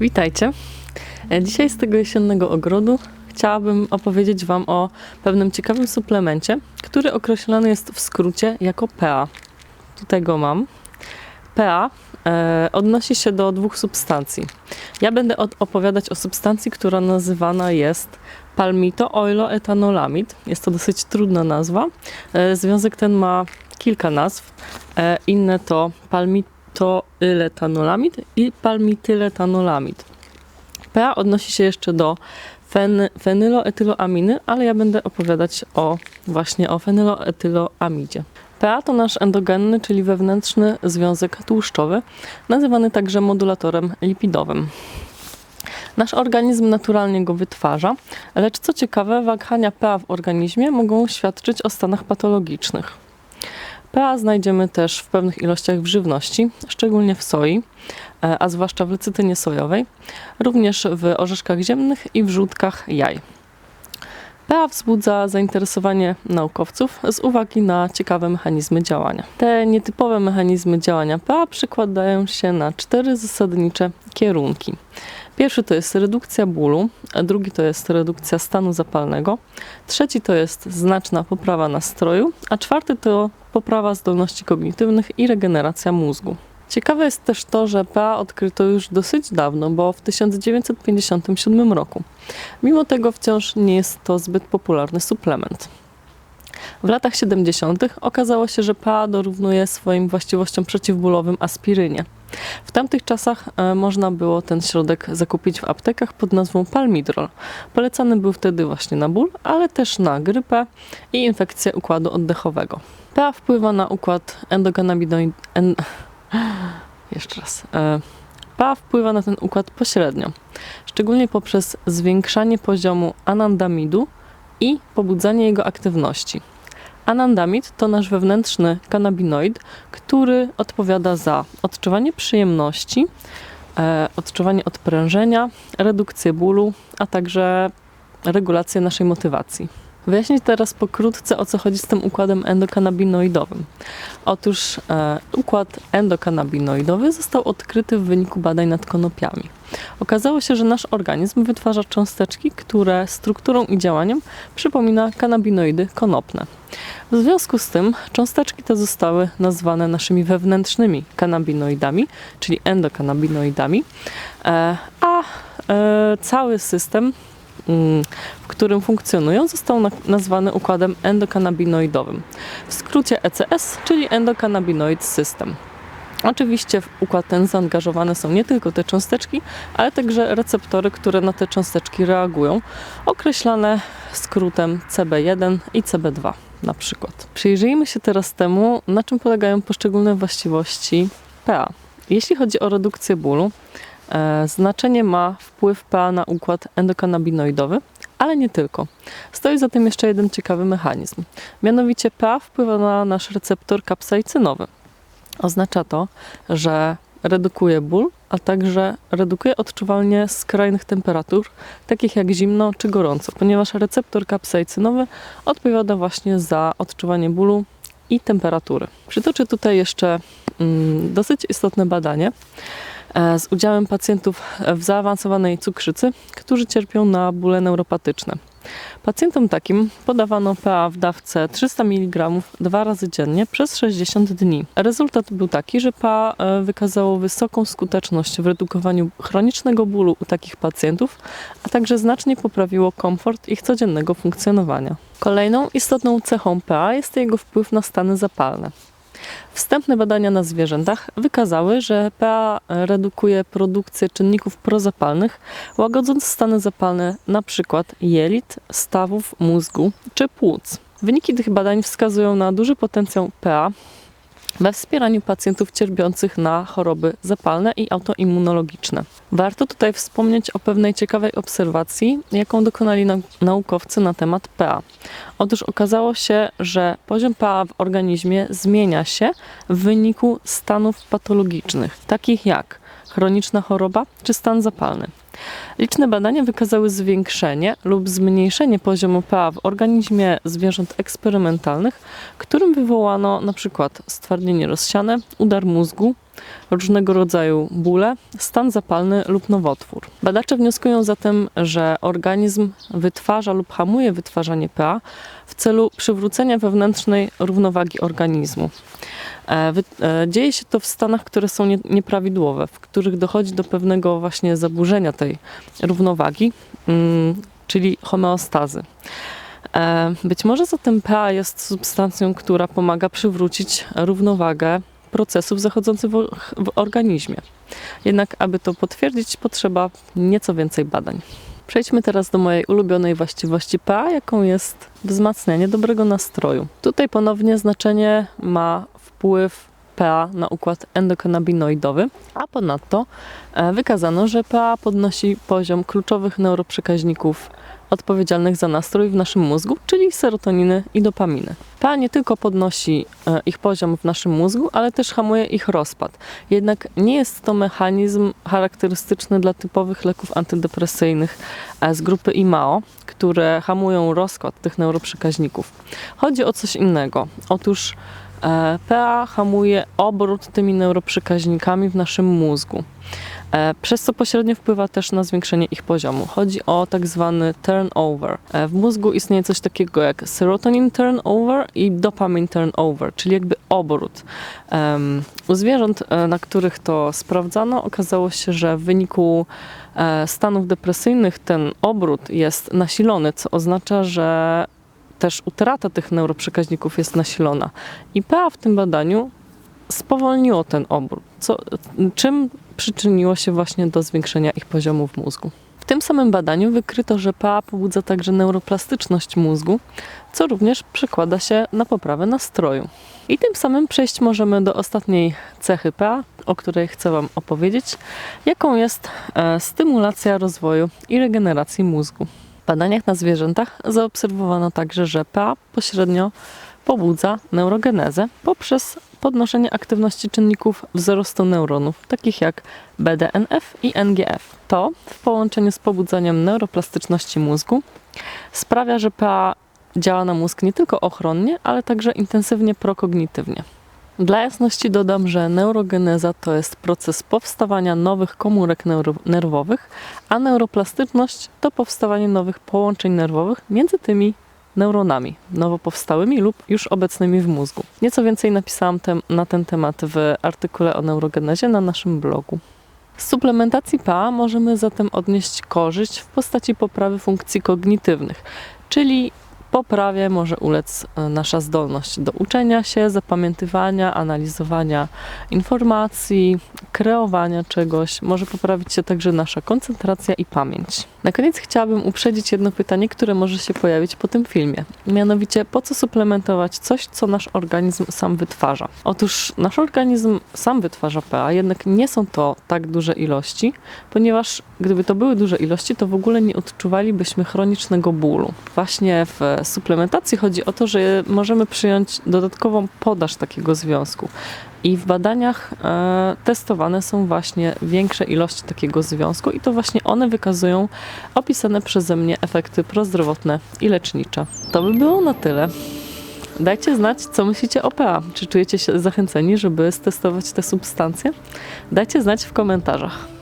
Witajcie. E, Dzisiaj z tego jesiennego ogrodu chciałabym opowiedzieć Wam o pewnym ciekawym suplemencie, który określany jest w skrócie jako PA. Tutaj go mam. PA e, odnosi się do dwóch substancji. Ja będę od- opowiadać o substancji, która nazywana jest palmito-oilo-etanolamid. Jest to dosyć trudna nazwa. E, związek ten ma kilka nazw. E, inne to palmito-yletanolamid i palmityletanolamid. PA odnosi się jeszcze do fen, fenyloetyloaminy, ale ja będę opowiadać o właśnie o fenyloetyloamidzie. PA to nasz endogenny, czyli wewnętrzny związek tłuszczowy, nazywany także modulatorem lipidowym. Nasz organizm naturalnie go wytwarza, lecz co ciekawe, wahania PA w organizmie mogą świadczyć o stanach patologicznych. PA znajdziemy też w pewnych ilościach w żywności, szczególnie w soi, e, a zwłaszcza w lecytynie sojowej, również w orzeszkach ziemnych i w żółtkach jaj. PA wzbudza zainteresowanie naukowców z uwagi na ciekawe mechanizmy działania. Te nietypowe mechanizmy działania PA przykładają się na cztery zasadnicze kierunki. Pierwszy to jest redukcja bólu, drugi to jest redukcja stanu zapalnego, trzeci to jest znaczna poprawa nastroju, a czwarty to poprawa zdolności kognitywnych i regeneracja mózgu. Ciekawe jest też to, że PA odkryto już dosyć dawno, bo w 1957 roku. Mimo tego wciąż nie jest to zbyt popularny suplement. W latach 70. okazało się, że PA dorównuje swoim właściwościom przeciwbólowym aspirynie. W tamtych czasach e, można było ten środek zakupić w aptekach pod nazwą Palmidrol. Polecany był wtedy właśnie na ból, ale też na grypę i infekcję układu oddechowego. PA wpływa na układ endokannabinoid... En... Jeszcze raz. E, PA wpływa na ten układ pośrednio, szczególnie poprzez zwiększanie poziomu anandamidu i pobudzanie jego aktywności. Anandamid to nasz wewnętrzny kanabinoid, który odpowiada za odczuwanie przyjemności, e, odczuwanie odprężenia, redukcję bólu, a także regulację naszej motywacji. Wyjaśnię teraz pokrótce, o co chodzi z tym układem endokannabinoidowym. Otóż e, układ endokannabinoidowy został odkryty w wyniku badań nad konopiami. Okazało się, że nasz organizm wytwarza cząsteczki, które strukturą i działaniem przypomina kanabinoidy konopne. W związku z tym cząsteczki te zostały nazwane naszymi wewnętrznymi kanabinoidami, czyli endokannabinoidami, e, a e, cały system, w którym funkcjonują, został na- nazwany układem endokannabinoidowym. W skrócie ECS, czyli Endocannabinoid System. Oczywiście w układ ten zaangażowane są nie tylko te cząsteczki, ale także receptory, które na te cząsteczki reagują, określane skrótem CB1 i CB2 na przykład. Przyjrzyjmy się teraz temu, na czym polegają poszczególne właściwości PA. Jeśli chodzi o redukcję bólu, znaczenie ma wpływ PA na układ endokannabinoidowy, ale nie tylko. Stoi za tym jeszcze jeden ciekawy mechanizm. Mianowicie PA wpływa na nasz receptor kapsaicynowy. Oznacza to, że redukuje ból, a także redukuje odczuwalnie skrajnych temperatur, takich jak zimno czy gorąco, ponieważ receptor kapsaicynowy odpowiada właśnie za odczuwanie bólu i temperatury. Przytoczę tutaj jeszcze mm, dosyć istotne badanie e, z udziałem pacjentów w zaawansowanej cukrzycy, którzy cierpią na bóle neuropatyczne. Pacjentom takim podawano PA w dawce 300 mg dwa razy dziennie przez 60 dni. Rezultat był taki, że PA e, wykazało wysoką skuteczność w redukowaniu chronicznego bólu u takich pacjentów, a także znacznie poprawiło komfort ich codziennego funkcjonowania. Kolejną istotną cechą PA jest jego wpływ na stany zapalne. Wstępne badania na zwierzętach wykazały, że PA redukuje produkcję czynników prozapalnych, łagodząc stany zapalne np. jelit, stawów mózgu czy płuc. Wyniki tych badań wskazują na duży potencjał PA we wspieraniu pacjentów cierpiących na choroby zapalne i autoimmunologiczne. Warto tutaj wspomnieć o pewnej ciekawej obserwacji, jaką dokonali nau- naukowcy na temat PA. Otóż okazało się, że poziom PA w organizmie zmienia się w wyniku stanów patologicznych, takich jak chroniczna choroba czy stan zapalny. Liczne badania wykazały zwiększenie lub zmniejszenie poziomu PA w organizmie zwierząt eksperymentalnych, którym wywołano przykład stwardnienie rozsiane, udar mózgu, różnego rodzaju bóle, stan zapalny lub nowotwór. Badacze wnioskują zatem, że organizm wytwarza lub hamuje wytwarzanie PA w celu przywrócenia wewnętrznej równowagi organizmu. E, e, Dzieje się to w stanach, które są nie- nieprawidłowe, w których dochodzi do pewnego właśnie zaburzenia tej równowagi, mm, czyli homeostazy. E, Być może zatem PA jest substancją, która pomaga przywrócić równowagę procesów zachodzących w, w organizmie. Jednak, aby to potwierdzić, potrzeba nieco więcej badań. Przejdźmy teraz do mojej ulubionej właściwości PA, jaką jest wzmacnianie dobrego nastroju. Tutaj ponownie znaczenie ma wpływ PA na układ endokanabinoidowy, a ponadto e, wykazano, że PA podnosi poziom kluczowych neuroprzekaźników odpowiedzialnych za nastrój w naszym mózgu, czyli serotoniny i dopaminy. PA nie tylko podnosi e, ich poziom w naszym mózgu, ale też hamuje ich rozpad. Jednak nie jest to mechanizm charakterystyczny dla typowych leków antydepresyjnych e, z grupy IMAO, które hamują rozkład tych neuroprzekaźników. Chodzi o coś innego. Otóż PA hamuje obrót tymi neuroprzekaźnikami w naszym mózgu e, przez co pośrednio wpływa też na zwiększenie ich poziomu. Chodzi o tak zwany turnover. E, W mózgu istnieje coś takiego jak serotonin turnover i dopamine turnover, czyli jakby obrót. U zwierząt, e, na których to sprawdzano, okazało się, że w wyniku e, stanów depresyjnych ten obrót jest nasilony, co oznacza, że też utrata tych neuroprzekaźników jest nasilona. I PA w tym badaniu spowolniło ten obrót, co, czym przyczyniło się właśnie do zwiększenia ich poziomu w mózgu. W tym samym badaniu wykryto, że PA pobudza także neuroplastyczność mózgu, co również przekłada się na poprawę nastroju. I tym samym przejść możemy do ostatniej cechy PA, o której chcę Wam opowiedzieć, jaką jest e, stymulacja rozwoju i regeneracji mózgu. Badaniach na zwierzętach zaobserwowano także, że PA pośrednio pobudza neurogenezę poprzez podnoszenie aktywności czynników wzrostu neuronów, takich jak BDNF i NGF. To w połączeniu z pobudzaniem neuroplastyczności mózgu sprawia, że PA działa na mózg nie tylko ochronnie, ale także intensywnie prokognitywnie. Dla jasności dodam, że neurogeneza to jest proces powstawania nowych komórek nerwowych, a neuroplastyczność to powstawanie nowych połączeń nerwowych między tymi neuronami, nowo powstałymi lub już obecnymi w mózgu. Nieco więcej napisałam tem, na ten temat w artykule o neurogenezie na naszym blogu. Z suplementacji PA możemy zatem odnieść korzyść w postaci poprawy funkcji kognitywnych, czyli poprawie może ulec e, nasza zdolność do uczenia się, zapamiętywania, analizowania informacji, kreowania czegoś. Może poprawić się także nasza koncentracja i pamięć. Na koniec chciałabym uprzedzić jedno pytanie, które może się pojawić po tym filmie. Mianowicie, po co suplementować coś, co nasz organizm sam wytwarza? Otóż nasz organizm sam wytwarza PA, jednak nie są to tak duże ilości, ponieważ gdyby to były duże ilości, to w ogóle nie odczuwalibyśmy chronicznego bólu. Właśnie w suplementacji chodzi o to, że możemy przyjąć dodatkową podaż takiego związku. I w badaniach e, testowane są właśnie większe ilości takiego związku, i to właśnie one wykazują opisane przeze mnie efekty prozdrowotne i lecznicze. To by było na tyle. Dajcie znać, co myślicie o PA. Czy czujecie się zachęceni, żeby stestować te substancje? Dajcie znać w komentarzach.